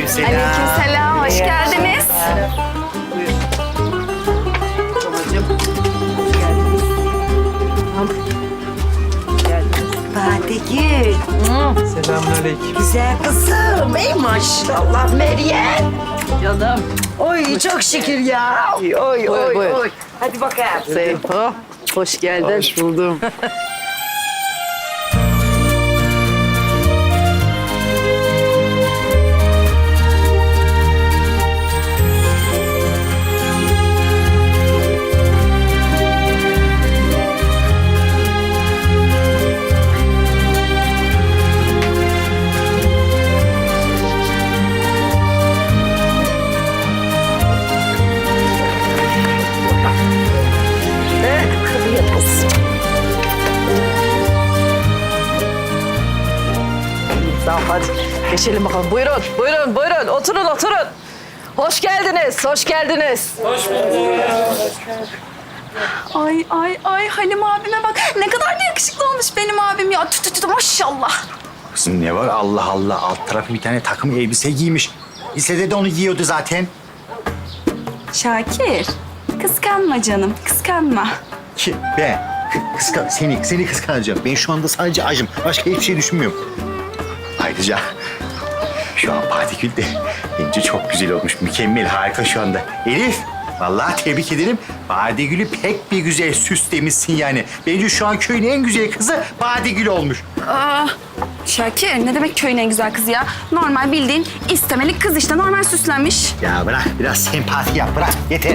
Aleykümselam. Aleykümselam, hoş geldiniz. Buyur. Badegül, Selamünaleyküm. güzel kızım. Ey maşallah Meryem. Canım. Oy çok şükür ya. Oy oy Buyur, oy buyur. oy. Hadi bakalım. Seyfo, hoş geldin. Hoş buldum. Hadi geçelim bakalım. Buyurun, buyurun, buyurun. Oturun, oturun. Hoş geldiniz, hoş geldiniz. Ay ay ay Halim abime bak. Ne kadar da yakışıklı olmuş benim abim ya. Tü tü tü maşallah. Kızım ne var Allah Allah alt tarafı bir tane takım elbise giymiş. Lisede de onu giyiyordu zaten. Şakir, kıskanma canım, kıskanma. Ki ben kı- kıskan, seni, seni kıskanacağım. Ben şu anda sadece acım. Başka hiçbir şey düşünmüyorum. Ayrıca şu an partikül de bence çok güzel olmuş. Mükemmel, harika şu anda. Elif, vallahi tebrik ederim. Badegül'ü pek bir güzel süslemişsin yani. Bence şu an köyün en güzel kızı Badegül olmuş. Aa, Şakir ne demek köyün en güzel kızı ya? Normal bildiğin istemelik kız işte normal süslenmiş. Ya bırak, biraz sempati yap, bırak. Yeter.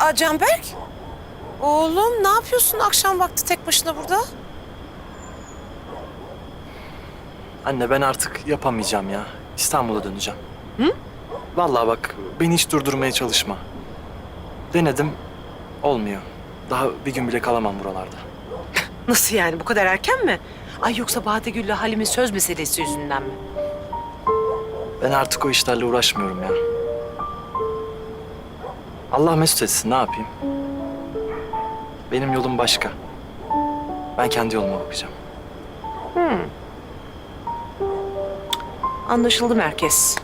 Aa Canberk. Oğlum ne yapıyorsun akşam vakti tek başına burada? Anne ben artık yapamayacağım ya. İstanbul'a döneceğim. Hı? Vallahi bak beni hiç durdurmaya çalışma. Denedim. Olmuyor. Daha bir gün bile kalamam buralarda. Nasıl yani bu kadar erken mi? Ay yoksa Badegül'le Halim'in söz meselesi yüzünden mi? Ben artık o işlerle uğraşmıyorum ya. Allah mesut etsin ne yapayım? Benim yolum başka. Ben kendi yoluma bakacağım. Anlaşıldı merkez.